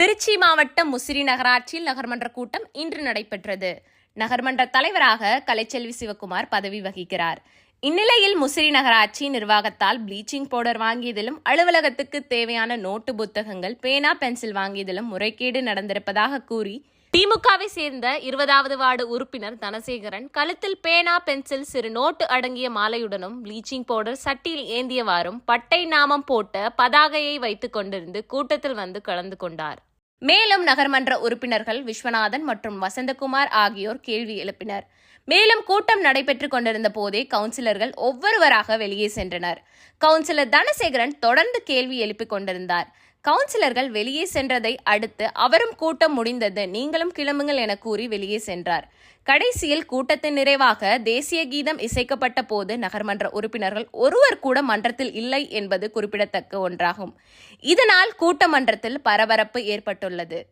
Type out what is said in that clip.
திருச்சி மாவட்டம் முசிறி நகராட்சியில் நகர்மன்ற கூட்டம் இன்று நடைபெற்றது. நகர்மன்ற தலைவராக கலைச்செல்வி சிவகுமார் பதவி வகிக்கிறார். இந்நிலையில் முசிறி நகராட்சி நிர்வாகத்தால் ப்ளீச்சிங் பவுடர் வாங்கியதிலும் அலுவலகத்துக்கு தேவையான நோட்டு புத்தகங்கள் பேனா பென்சில் வாங்கியதிலும் முறைகேடு நடந்திருப்பதாக கூறி திமுகவை சேர்ந்த இருபதாவது வார்டு உறுப்பினர் தனசேகரன் கழுத்தில் பேனா பென்சில் சிறு நோட்டு அடங்கிய மாலையுடனும் ப்ளீச்சிங் பவுடர் சட்டியில் ஏந்தியவாறும் பட்டை நாமம் போட்ட பதாகையை வைத்துக் கொண்டிருந்து கூட்டத்தில் வந்து கலந்து கொண்டார். மேலும் நகர்மன்ற உறுப்பினர்கள் விஸ்வநாதன் மற்றும் வசந்தகுமார் ஆகியோர் கேள்வி எழுப்பினர். மேலும் கூட்டம் நடைபெற்றுக் கொண்டிருந்த போதே கவுன்சிலர்கள் ஒவ்வொருவராக வெளியே சென்றனர். கவுன்சிலர் தனசேகரன் தொடர்ந்து கேள்வி எழுப்பிக் கொண்டிருந்தார். கவுன்சிலர்கள் வெளியே சென்றதை அடுத்து அவரும் கூட்டம் முடிந்தது. நீங்களும் கிளம்புங்கள் என கூறி வெளியே சென்றார். கடைசியில் கூட்டத்தின் நிறைவாக தேசிய கீதம் இசைக்கப்பட்ட போது நகர்மன்ற உறுப்பினர்கள் ஒருவர் கூட மன்றத்தில் இல்லை என்பது குறிப்பிடத்தக்க ஒன்றாகும். இதனால் கூட்ட மன்றத்தில் பரபரப்பு ஏற்பட்டுள்ளது.